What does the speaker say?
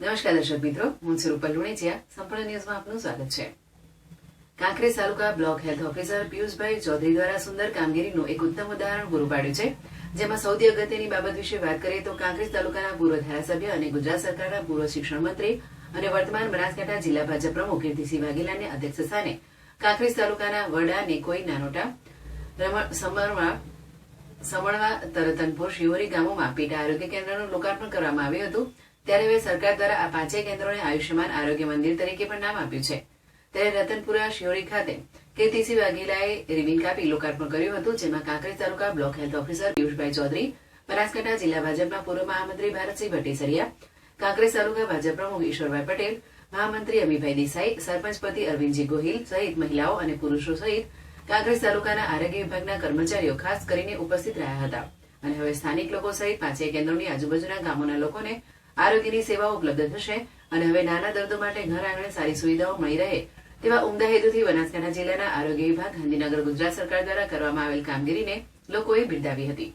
નમસ્કાર દર્શક મિત્રો, હું છું રૂપલ લુણેચિયા. સંપૂર્ણ ન્યૂઝમાં આપનું સ્વાગત છે. Kankrej taluka block health officer Piyushbhai Chaudhary દ્વારા સુંદર કામગીરીનું એક ઉત્તમ ઉદાહરણ પૂરું પાડ્યું છે. જેમાં સૌથી અગત્યની બાબત વિશે વાત કરીએ તો કાંકરેજ તાલુકાના પૂર્વ ધારાસભ્ય અને ગુજરાત સરકારના પૂર્વ શિક્ષણ મંત્રી અને વર્તમાન બનાસકાંઠા જિલ્લા ભાજપ પ્રમુખ કીર્તિસિંહ વાઘેલાની અધ્યક્ષ સ્થાને કાંકરેજ તાલુકાના વડા નેકોઈ નાનોટા સમરવા સમણવા તરતનપુર શિવરી ગામોમાં પેટા આરોગ્ય કેન્દ્રનું લોકાર્પણ કરવામાં આવ્યું હતું. ત્યારે હવે સરકાર દ્વારા આ પાંચેય કેન્દ્રોને આયુષ્યમાન આરોગ્ય મંદિર તરીકે પણ નામ આપ્યું છે. ત્યારે રતનપુરા શિવરી ખાતે કીર્તિસિંહ વાઘેલાએ રિબિન કાપી લોકાર્પણ કર્યું હતું, જેમાં Kankrej taluka block health officer Piyushbhai Chaudhary, Banaskantha જિલ્લા ભાજપના પૂર્વ મહામંત્રી ભારતસિંહ ભટ્ટીસરિયા કાંકરેજ તાલુકા ભાજપ પ્રમુખ ઈશ્વરભાઈ પટેલ, મહામંત્રી અમીભાઈ દેસાઈ, સરપંચ પતિ અરવિંદજી ગોહિલ સહિત મહિલાઓ અને પુરુષો સહિત કાંકરેજ તાલુકાના આરોગ્ય વિભાગના કર્મચારીઓ ખાસ કરીને ઉપસ્થિત રહ્યા હતા. અને હવે સ્થાનિક લોકો સહિત પાંચેય કેન્દ્રોની આજુબાજુના ગામોના લોકોને આરોગ્યની સેવાઓ ઉપલબ્ધ થશે અને હવે નાના દર્દો માટે ઘર આંગણે સારી સુવિધાઓ મળી રહે તેવા ઉમદા હેતુથી બનાસકાંઠા જિલ્લાના આરોગ્ય વિભાગ, ગાંધીનગર, ગુજરાત સરકાર દ્વારા કરવામાં આવેલ કામગીરીને લોકોએ બિરદાવી હતી.